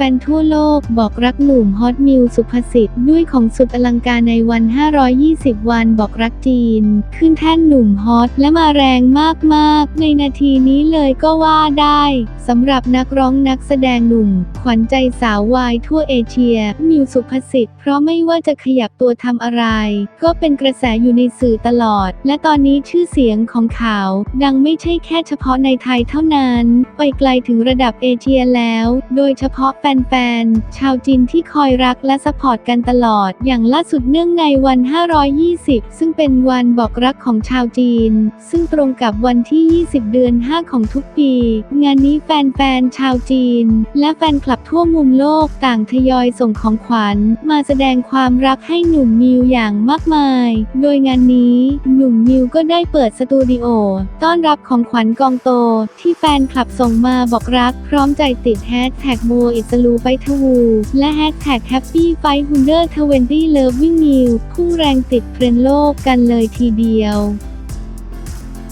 ฟนทั่วโลกบอกรักหนุ่มฮอตมิวสุภสิทธิ์ด้วยของสุดอลังการในวัน 520 วันบอกรักจีน ขึ้นแท่นหนุ่มฮอตและมาแรงมากๆ ในนาทีนี้เลยก็ว่าได้สำหรับนักร้องนักแสดงหนุ่ม ขวัญใจสาววายทั่วเอเชีย มิวสุภสิทธิ์เพราะไม่ว่าจะขยับตัวทำอะไร ก็เป็นกระแสอยู่ในสื่อตลอด และตอนนี้ชื่อเสียงของเขาดังไม่ใช่แค่เฉพาะในไทยเท่านั้น ไปไกลถึงระดับเอเชียแล้ว โดยเฉพาะแฟฟนๆ ชาวจีนที่คอยรักและสปอร์ตกันตลอด อย่างล่าสุดเนื่องในวัน 520 ซึ่งเป็นวันบอกรักของชาวจีน ซึ่งตรงกับวันที่ 20 เดือน 5 ของทุกปี งานนี้แฟนๆ ชาวจีน และแฟนคลับทั่วมุมโลกต่างทยอยส่งของขวัญ มาแสดงความรักให้หนุ่มมิวอย่างมากมาย โดยงานนี้หนุ่มมิวก็ได้เปิดสตูดิโอต้อนรับของขวัญกองโต ที่แฟนคลับส่งมาบอกรัก พร้อมใจติดแฮชแท็กโมอิสลูไปทวู และแฮชแท็กแฮปปี้ไฟฮุนเดอร์ทเวนตี้เลิฟวิ่งนิวพุ่งแรงติดเทรนโลกกันเลยทีเดียว